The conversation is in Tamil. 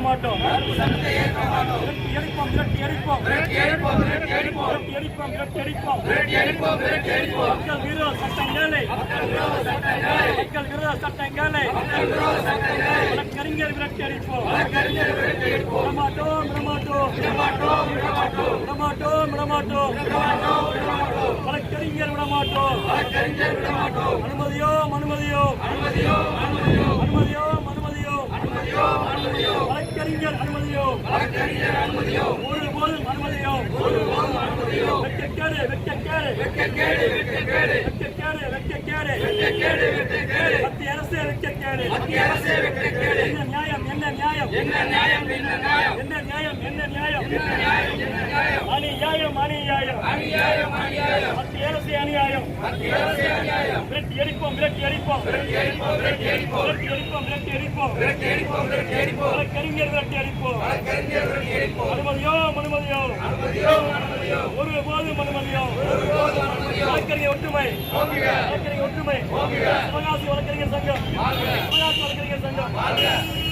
மாட்டோம். மக்கள் விரோத சட்டங்களை மக்கள் விரோத சட்டங்களை வழக்கறிஞர் விரட்டி அடிப்போம். விடமாட்டோம் விடமாட்டோம். விடமாட்டோம் விடமாட்டோம். வழக்கறிஞர் விடமாட்டோம். அனுமதியோ அனுமதியோ அனுமதியோ அனுமதியோ வழக்கறிஞர் அனுமதியோ? ஒருபோதும் அனுமதியோ? வெட்கக்கேடு வெட்கக்கேடு வெட்கக்கேடு வெட்கக்கேடு மத்திய அரசு வெட்டக்கேடு என்ன நியாயம் என்ன நியாயம் என்ன நியாயம்? என்ன நியாயம் என்ன நியாயம்? அநியாயம் அநியாயம். மத்திய அரசு அநியாயம். விரட்டி அடிப்போம் விரட்டி அடிப்போம் விரட்டி அடிப்போம் விரட்டி அடிப்போம் வழக்கறிஞர் விரட்டி அடிப்போம் அனுமதியோ அனுமதியோ ஒருபோதும் அனுமதியோ. வழக்கறிஞர் ஒற்றுமை. வழக்கறிஞர் ஒற்றுமை. சிவகாசி வழக்கறிஞர் சங்கம். சிவகாசி வழக்கறிஞர் சங்கம்.